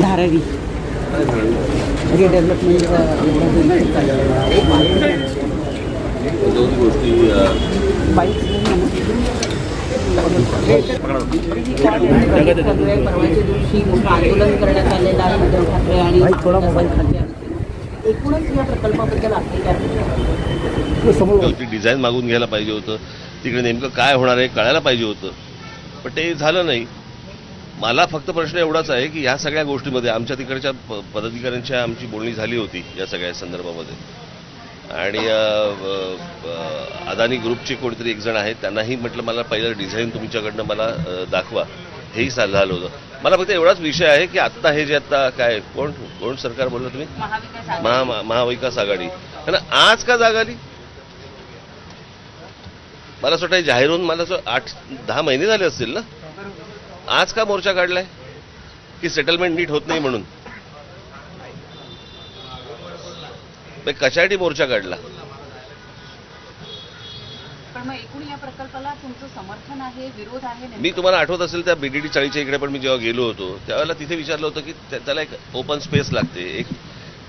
Dharavi redevelopment दोन गोष्टी अ, परवाच्या दिवशी मोठं आंदोलन करण्यात आलेलं आहे उद्धव ठाकरे आणि. एकूणच या प्रकल्पाबद्दल आपली काय प्रतिक्रिया? ती डिझाईन मागून घ्यायला पाहिजे होतं. तिकडे नेमकं काय होणार आहे कळायला पाहिजे होतं. पण ते झालं नाही. मला फक्त प्रश्न एवढाच आहे की ह्या सगळ्या गोष्टीमध्ये आमच्या तिकडच्या पदाधिकाऱ्यांच्या आमची बोलणी झाली होती या सगळ्या संदर्भामध्ये. आणि अदानी ग्रुपचे कोणीतरी एक जण आहेत त्यांनाही म्हटलं मला पहिलं डिझाईन तुमच्याकडनं मला दाखवा. हेही झालं होतं. मला फक्त एवढाच विषय आहे की आत्ता हे जे आता काय कोण कोण सरकार बोललं तुम्ही? महा महा- महाविकास आघाडी. त्यांना आज का जाग आली? मला असं वाटतं हे जाहीर होऊन मला असं आठ दहा महिने झाले असतील ना? आज का मोर्चा काढलाय? की सेटलमेंट नीट होत नाही म्हणून? कशासाठी मोर्चा काढला? मी तुम्हाला आठवत असेल त्या बीडीडी चाळीच्या इकडे पण मी जेव्हा गेलो होतो त्यावेळेला तिथे विचारलं होतं की त्या- त्याला एक ओपन स्पेस लागते. एक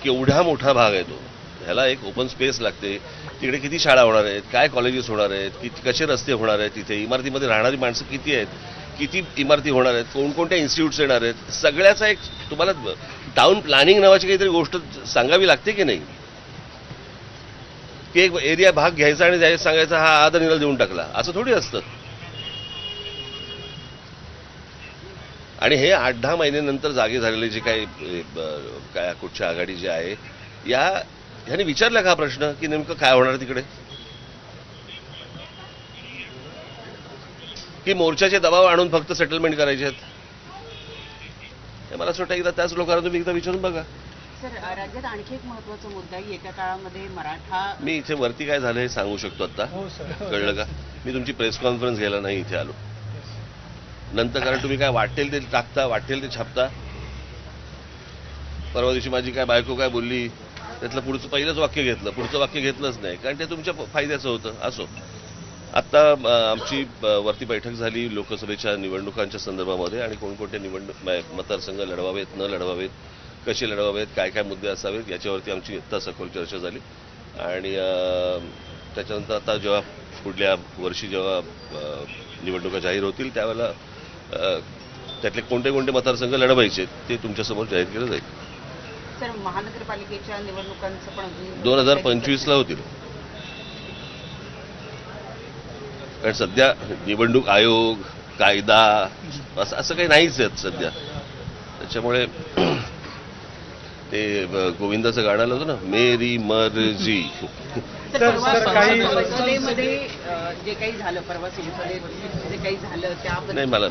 केवढा मोठा भाग आहे तो. ह्याला एक ओपन स्पेस लागते. तिकडे किती शाळा होणार आहेत? काय कॉलेजेस होणार आहेत? किती कसे रस्ते होणार आहेत तिथे? इमारतीमध्ये राहणारी माणसं किती आहेत? किती इमारती होणार आहेत कोणकोणत्या इन्स्टिट्यूट्स येणार आहेत सगळ्याचा एक तुम्हाला टाउन प्लॅनिंग नावाची काहीतरी गोष्ट सांगावी लागते की नाही? की एक एरिया भाग घ्यायचा आणि जायचं सांगायचा हा आदनीला देऊन टाकला. असं थोडी असतं. आणि हे आठ दहा महिन्यानंतर जागे झालेले जे काही काय कुठच्या आघाडी जी आहे या ह्याने विचारला का हा प्रश्न की नेमकं काय होणार तिकडे? की मोर्चाचे दबाव आणून फक्त सेटलमेंट करायचे आहेत? हे मला असं वाटतं एकदा त्याच लोकांना तुम्ही एकदा विचारून बघा. सर राज्यात आणखी एक महत्त्वाचा मुद्दा आहे येत्या काळामध्ये मराठा मी इथे वरती काय झालं हे सांगू शकतो आता? कळलं का? मी तुमची प्रेस कॉन्फरन्स घ्यायला नाही इथे आलो. नंतर कारण तुम्ही काय वाटेल ते टाकता वाटेल ते छापता? परवा दिवशी माझी काय बायको काय बोलली त्यातलं पुढचं पहिलंच वाक्य घेतलं पुढचं वाक्य घेतलंच नाही. कारण ते तुमच्या फायद्याचं होतं. असो. आत्ता आमची वरती बैठक झाली लोकसभेच्या निवडणुकांच्या संदर्भामध्ये आणि कोणकोणत्या निवडणूक मतदारसंघ लढवावेत न लढवावेत कसे लढवावेत काय काय मुद्दे असावेत याच्यावरती आमची आत्ता सखोल चर्चा झाली. आणि त्याच्यानंतर आता जेव्हा पुढल्या वर्षी जेव्हा निवडणुका जाहीर होतील त्यावेळेला त्यातले कोणते कोणते मतदारसंघ लढवायचे ते तुमच्यासमोर जाहीर केलं जाईल. सर महानगरपालिकेच्या निवडणुकांचं पण दोन हजार पंचवीसला होतील. कारण सध्या निवडणूक आयोग कायदा असं असं काही नाहीच आहेत सध्या. त्याच्यामुळे ते गोविंदाचं गाणं आलं होतं ना मेरी मर्जी. तर परवा संसदेमध्ये अं, जे काही झालं परवा संसदेत जे काही झालं त्याबद्दल नाही मला